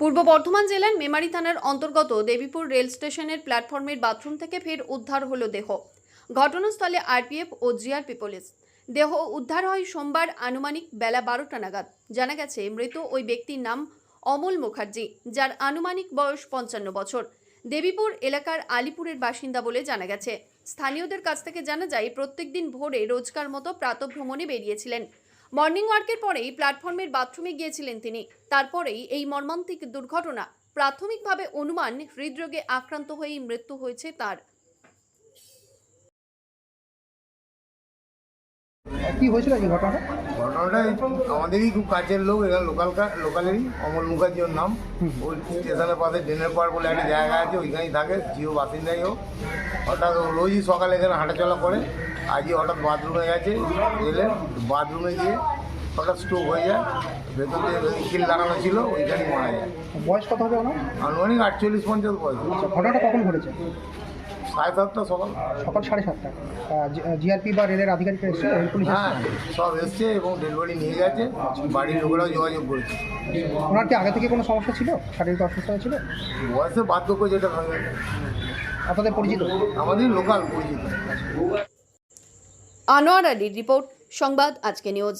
পূর্ব বর্ধমান জেলার মেমারি থানার অন্তর্গত দেবীপুর রেল স্টেশনের প্ল্যাটফর্মের বাথরুম থেকে ফের উদ্ধার হলো দেহ। ঘটনাস্থলে আরপিএফ ও জিআরপি পুলিশ। দেহ উদ্ধার হয় সোমবার আনুমানিক বেলা বারোটা নাগাদ। জানা গেছে, মৃত ওই ব্যক্তির নাম অমল মুখার্জি, যার আনুমানিক বয়স পঞ্চান্ন বছর। দেবীপুর এলাকার আলিপুরের বাসিন্দা বলে জানা গেছে। স্থানীয়দের কাছ থেকে জানা যায়, প্রত্যেকদিন ভোরে রোজকার মতো প্রাতভ্রমণে বেরিয়েছিলেন। মর্নিং ওয়ার্কের পরেই প্ল্যাটফর্মের বাথরুমে গিয়েছিলেন তিনি। তারপরেই এই মর্মান্তিক দুর্ঘটনা প্রাথমিকভাবে অনুমান হৃদরোগে আক্রান্ত হয়েই মৃত্যু হয়েছে তার। কি হয়েছিল কি ঘটনাটা? ঘটনাটা আমাদেরই খুব কাছের লোক এখানে লোকাল লোকালেরই অমল মুখার্জি ওর নাম ওই স্টেশনের পাশে ডেনের পাড় বলে একটা জায়গা আছে ওইখানেই থাকে জিও বাসিন্দাই হোক। হঠাৎ রোজই সকালে এখানে হাঁটাচলা করে। আজই হঠাৎ বাথরুমে গেছে এলে বাথরুমে গিয়ে হঠাৎ স্ট্রোক হয়ে যায় ভেতর দিয়ে কিল লাগানো ছিল ওইখানেই মারা যায়। বয়স কত হবে ওনার? আনুমানিক আটচল্লিশ পঞ্চাশ বয়স। আচ্ছা, ঘটনাটা কখন ঘটেছে? সাড়ে সাতটা সকাল। সকাল সাড়ে সাতটা। জিআরপি বা রেলের হ্যাঁ সব এসছে এবং ডেলিভারি নিয়ে গেছে বাড়ির লোকেরাও যোগাযোগ করেছে। ওনার কি আগে থেকে কোনো সমস্যা ছিল? শারীরিক অসুস্থতা ছিল? বয়সে বার্ধক্য যেটা আপনাদের পরিচিত? আমাদের লোকাল পরিচিত। আনোয়ার আলীর রিপোর্ট সংবাদ আজকে নিউজ।